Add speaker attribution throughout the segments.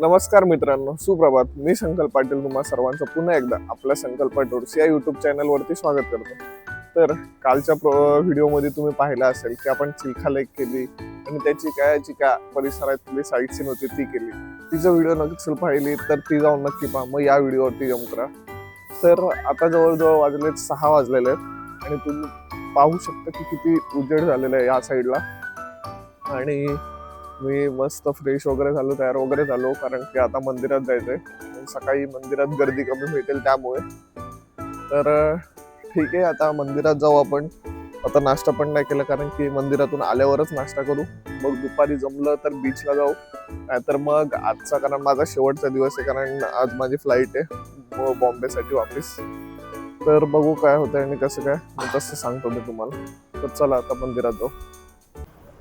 Speaker 1: नमस्कार मित्रांनो सुप्रभात. मी संकल्प पाटील तुम्हा सर्वांचं पुन्हा एकदा आपल्या संकल्प टूर्स या यूट्यूब चॅनलवरती स्वागत करतो. तर कालच्या प्रो- व्हिडिओमध्ये तुम्ही पाहिलं असेल की आपण चिलखा लेक केली आणि त्याची काय चिका परिसरातली साईट सीन होती ती केली. तिचं व्हिडिओ नक्की पाहिली तर ती जाऊन नक्की पहा. मग या व्हिडिओवरती जम करा. तर आता जवळजवळ वाजले सहा वाजलेले आहेत आणि तुम्ही पाहू शकता की किती उजेड झालेला आहे या साईडला आणि मी मस्त फ्रेश वगैरे झालो तयार वगैरे झालो कारण की आता मंदिरात जायचंय. आणि सकाळी मंदिरात गर्दी कमी भेटेल त्यामुळे. तर ठीक आहे आता मंदिरात जाऊ आपण. आता नाश्ता पण नाही केला कारण की मंदिरातून आल्यावरच नाश्ता करू. मग दुपारी जमलं तर बीचला जाऊ. नाहीतर मग आजचा कारण माझा शेवटचा दिवस आहे कारण आज माझी फ्लाईट आहे. बॉम्बेसाठी वापस. तर बघू काय होतंय आणि कसं काय. तसं सांगतो मी तुम्हाला. तर चला आता मंदिरात जाऊ.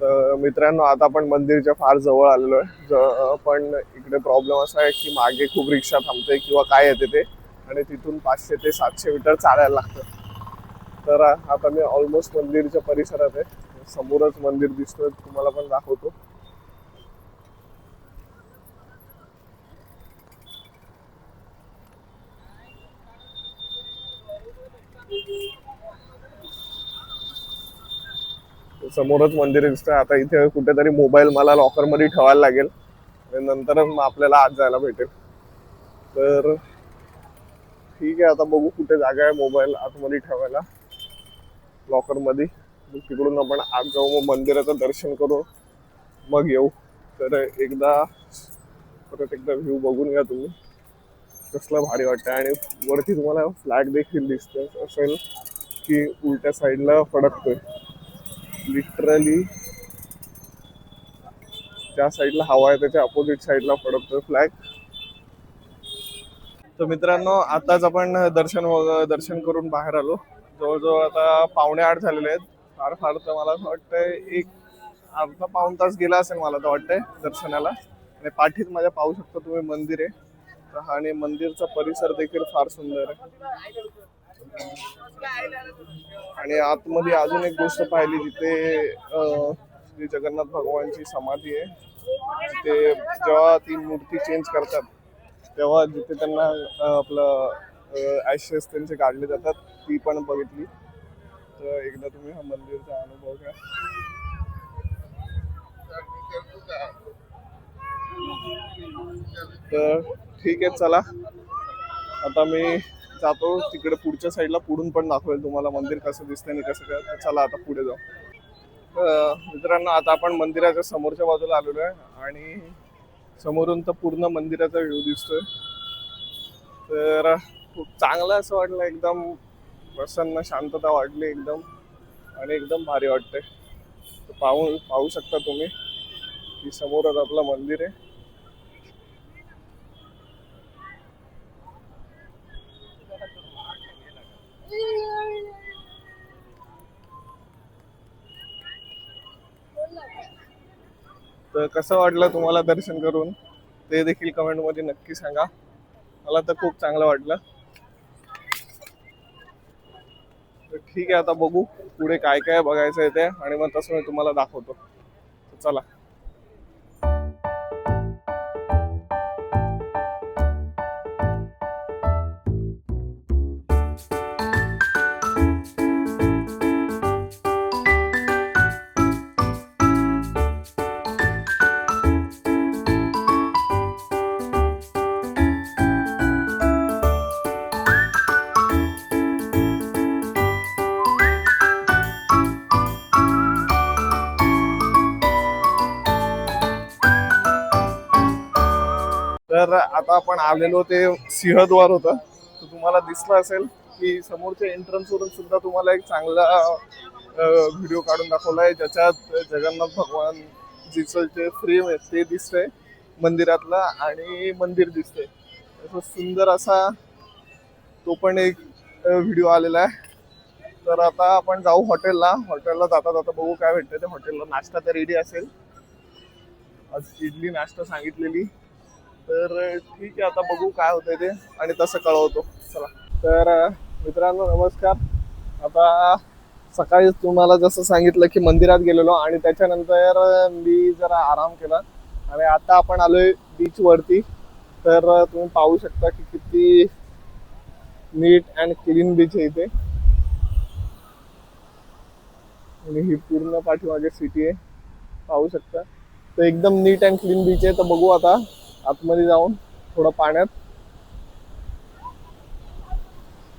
Speaker 1: तर मित्रांनो आता आपण मंदिरच्या फार जवळ आलेलो आहे. ज- पण इकडे प्रॉब्लेम असा आहे की मागे खूप रिक्षा थांबते किंवा काय येते ते. आणि तिथून पाचशे ते सातशे मीटर चालायला लागतं. तर आता मी ऑलमोस्ट मंदिरच्या परिसरात आहे. समोरच मंदिर दिसतोय तुम्हाला पण दाखवतो. समोरच मंदिर दिसतं आता इथे कुठेतरी मोबाईल मला लॉकरमध्ये ठेवायला लागेल. आणि नंतर मग आपल्याला आत जायला भेटेल. तर ठीक आहे आता बघू कुठे जागा आहे मोबाईल आतमध्ये ठेवायला. लॉकरमध्ये तिकडून आपण आत जाऊ मग मंदिराचं दर्शन करू. मग येऊ. तर एकदा परत एकदा व्ह्यू बघून घ्या तुम्ही. कसलं भारी वाटतं आणि वरती तुम्हाला फ्लॅग देखील दिसतं असेल की उलट्या साईडला फडकतोय. लिटरली ज्या साईडला हवा आहे त्याच्या अपोजिट साईडला पडतोय फ्लॅग तर मित्रांनो आताच आपण दर्शन दर्शन करून बाहेर आलो. जवळजवळ आता पावणे आठ झालेले आहेत. फार फार तर मला असं वाटतंय एक अर्धा पाऊण तास गेला असेल मला तर वाटतंय दर्शनाला. आणि पाठीत माझ्या पाहू शकता तुम्ही मंदिर आहे. तर आणि मंदिरचा परिसर देखील फार सुंदर आहे. आणि आतमध्ये अजून एक गोष्ट पाहिली जिथे श्री जगन्नाथ भगवानची समाधी आहे तिथे जेव्हा ती मूर्ती चेंज करतात तेव्हा जिथे त्यांना आपलं ऍशेस त्यांचे काढले जातात ती पण बघितली. तर एकदा तुम्ही हा मंदिरचा अनुभव घ्या. तर ठीक आहे चला. आता मी जातो तिकडे पुढच्या साईडला पुढून पण दाखवेल तुम्हाला मंदिर कसं दिसतंय आणि कसं काय. चला आता पुढे जाऊ. मित्रांनो आता आपण मंदिराच्या समोरच्या बाजूला आलेलो आहे आणि समोरून तर पूर्ण मंदिराचा व्ह्यू दिसतोय. तर खूप चांगलं असं वाटलं एकदम प्रसन्न शांतता वाटली एकदम आणि एकदम भारी वाटतंय. पाहू पाहू शकता तुम्ही की समोरच आपलं मंदिर आहे. तर कसं वाटलं तुम्हाला दर्शन करून? ते देखील कमेंटमध्ये नक्की सांगा. मला तर खूप चांगलं वाटलं. तर ठीक आहे आता बघू पुढे काय काय बघायचं आहे ते आणि मग तसं मी तुम्हाला दाखवतो. चला. आता आपण आलेलो ते सिंहद्वार होतं. तर तुम्हाला दिसलं असेल की समोरच्या एंट्रन्सवरून सुद्धा तुम्हाला एक चांगला व्हिडिओ काढून दाखवला आहे ज्याच्यात जगन्नाथ भगवान जीचं जे फ्रेम आहे ते दिसतंय मंदिरातलं आणि मंदिर दिसतंय. असं सुंदर असा तो पण एक व्हिडिओ आलेला आहे. तर आता आपण जाऊ हॉटेलला. हॉटेलला जाता जाता बघू काय भेटतं ते हॉटेलला नाश्ता तर रेडी असेल. आज इडली नाश्ता सांगितलेली. तर ठीक आहे आता बघू काय होतंय ते. आणि तसं कळवतो. चला. तर मित्रांनो नमस्कार. आता सकाळीच तुम्हाला जसं सांगितलं की मंदिरात गेलेलो आणि त्याच्यानंतर मी जरा आराम केला. आणि आता आपण आलोय बीच वरती. तर तुम्ही पाहू शकता की किती नीट अँड क्लीन बीच आहे इथे. आणि ही पूर्ण पाठीमागे सिटी आहे. पाहू शकता. तर एकदम नीट अँड क्लीन बीच आहे. तर बघू आता. आतमध्ये जाऊन थोडं पाण्यात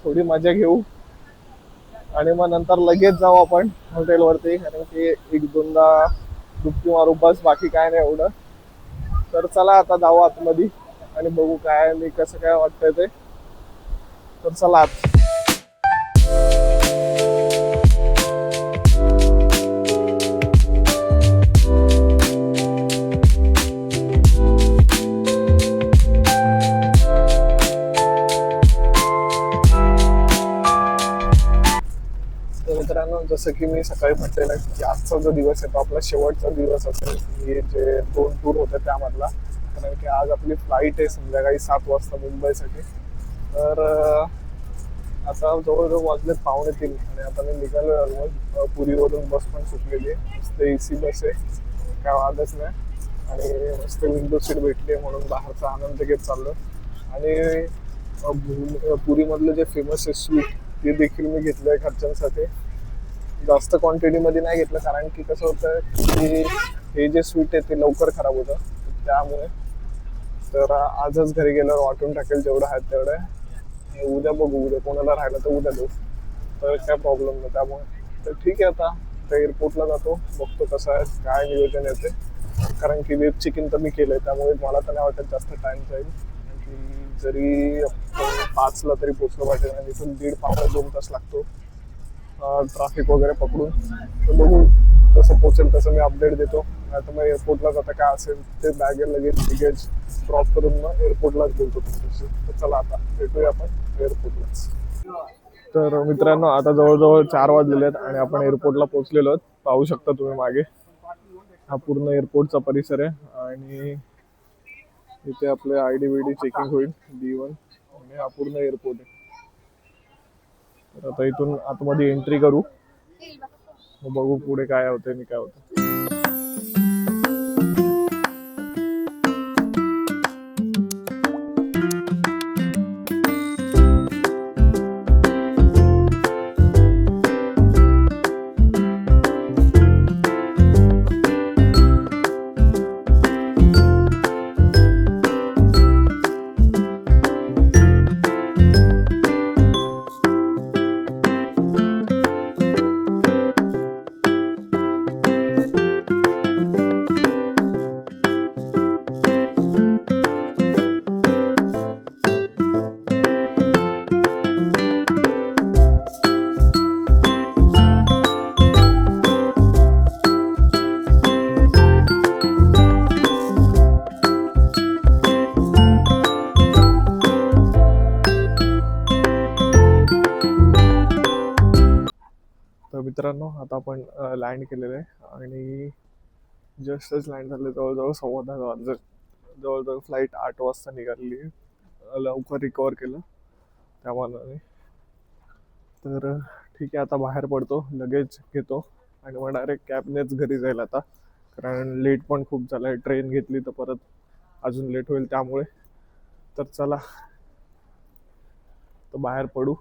Speaker 1: थोडी मजा घेऊ. आणि मग नंतर लगेच जाऊ आपण हॉटेलवरती कारण की एक दोनदा डुबकी मारू बस बाकी काय नाही एवढं. तर चला आता जाऊ आतमध्ये आणि बघू काय आणि कसं काय वाटतंय ते. तर चला आत. जसं की मी सकाळी म्हटलेलं की आजचा जो दिवस आहे तो आपला शेवटचा दिवस असेल हे जे दोन टूर होते त्यामधला. कारण की आज आपली फ्लाईट आहे संध्याकाळी सात वाजता मुंबईसाठी. तर आता जवळजवळ वाजलेत पाहुणे तीन आणि आता मी निघालो ऑलमोस्ट पुरीवरून बस पण सुटलेली आहे. मस्त ए सी बस आहे. काय वादच नाही. आणि मस्त विंडो सीट भेटली आहे म्हणून बाहेरचा आनंद घेत चाललो आणि पुरीमधलं जे फेमस आहे स्वीट ते देखील मी घेतलं आहे घरच्यांसाठी. जास्त क्वांटिटीमध्ये नाही घेतलं कारण की कसं होतं की हे जे स्वीट आहे ते लवकर खराब होतं. त्यामुळे तर आजच घरी गेल्यावर वाटून टाकेल जेवढं आहे तेवढं. उद्या बघू उद्या कोणाला राहिलं तर उद्या देऊ. तर काय प्रॉब्लेम नाही. त्यामुळे तर ठीक आहे आता. तर एअरपोर्टला जातो बघतो कसं आहे काय नियोजन येते कारण की वेब चिकन तर मी आहे त्यामुळे मला तर नाही वाटत जास्त टाइम जाईल. की जरी पाचला तरी पोचलं पाहिजे आणि तिथून दीड पावणे दोन तास लागतो. ट्रॅफिक वगैरे पकडून. तर बघू कसं पोचेल तसं मी अपडेट देतो. आता मग एअरपोर्टला जाता काय असेल ते बॅग लगेच लिगेज ड्रॉप करून मग एअरपोर्टलाच बोलतो तर चला आता भेटूया आपण एअरपोर्टलाच तर मित्रांनो आता जवळजवळ चार वाजलेले आहेत आणि आपण एअरपोर्टला पोहोचलेलो आहोत. पाहू शकता तुम्ही मागे. हा पूर्ण एअरपोर्टचा परिसर आहे आणि इथे आपले I D B D checking होईल डी वन आणि हा पूर्ण एअरपोर्ट आहे. आता इथून आतमध्ये एंट्री करू. मग बघू पुढे काय होतंय आणि काय होतं मित्रांनो आता आपण लँड केलेलं आहे आणि जस्टच लँड झालं जवळजवळ सव्वा दहा वाजले. जवळजवळ फ्लाईट आठ वाजता निघालेली आहे. लवकर रिकवर केलं त्या मानाने तर ठीक आहे आता बाहेर पडतो लगेच घेतो आणि मग डायरेक्ट कॅबनेच घरी जाईल आता. कारण लेट पण खूप झालं आहे ट्रेन घेतली तर परत अजून लेट होईल त्यामुळे. तर चला. तर बाहेर पडू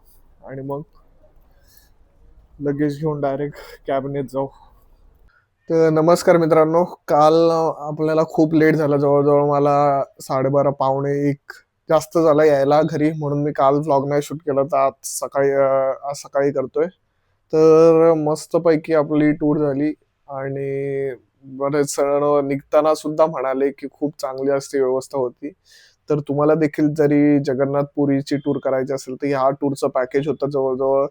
Speaker 1: आणि मग लगेच घेऊन डायरेक्ट कॅबनेत जाऊ. तर नमस्कार मित्रांनो काल आपल्याला खूप लेट झाला. जवळजवळ मला साडेबारा पावणे एक जास्त झाला यायला घरी. म्हणून मी काल व्लॉग नाही शूट केला. तर आज सकाळी आज सकाळी करतोय. तर मस्तपैकी आपली टूर झाली. आणि बरेच सण निघताना सुद्धा म्हणाले की खूप चांगली असते व्यवस्था होती. तर तुम्हाला देखील जरी जगन्नाथपुरीची टूर करायची असेल तर ह्या टूरचं पॅकेज होतं जवळजवळ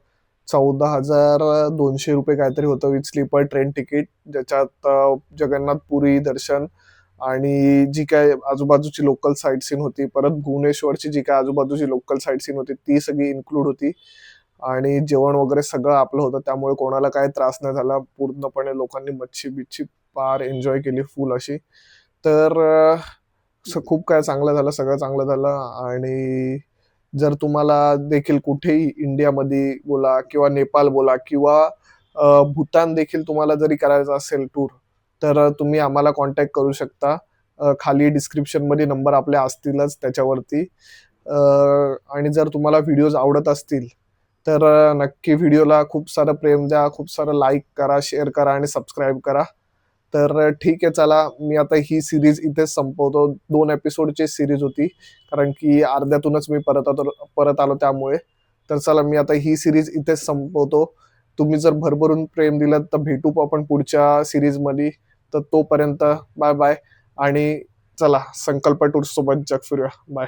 Speaker 1: चौदा हजार दोनशे रुपये काहीतरी होतं विथ स्लीपर ट्रेन तिकीट ज्याच्यात जगन्नाथ जगन्नाथपुरी दर्शन आणि जी काय आजूबाजूची लोकल साईट सीन होती. परत भुवनेश्वरची जी काय आजूबाजूची लोकल साईट सीन होती ती सगळी इन्क्लूड होती. आणि जेवण वगैरे सगळं आपलं होतं. त्यामुळे कोणाला काही त्रास नाही झाला. पूर्णपणे लोकांनी मच्छी बिच्छी पार एन्जॉय केली फुल अशी. तर असं खूप काय चांगलं झालं सगळं चांगलं झालं. आणि जर तुम्हाला देखील कुठेही इंडियामध्ये बोला किंवा नेपाळ बोला किंवा भूतान देखील तुम्हाला जरी करायचं असेल टूर तर तुम्ही आम्हाला कॉन्टॅक्ट करू शकता. खाली डिस्क्रिप्शनमध्ये नंबर आपल्या असतीलच त्याच्यावरती. आणि जर तुम्हाला व्हिडिओज आवडत असतील तर नक्की व्हिडिओला खूप सारं प्रेम द्या खूप सारं लाईक करा शेअर करा आणि सबस्क्राईब करा. तर ठीक आहे चला मी आता ही सिरीज इथेच संपवतो. दोन एपिसोडची सिरीज होती कारण की अर्ध्यातूनच मी परत आलो परत आलो त्यामुळे. तर चला मी आता ही सिरीज इथेच संपवतो. तुम्ही जर भरभरून प्रेम दिलं तर भेटू आपण पुढच्या सिरीजमध्ये तर तोपर्यंत बाय बाय आणि चला संकल्प टूर्स सोबत जग फिरूया. बाय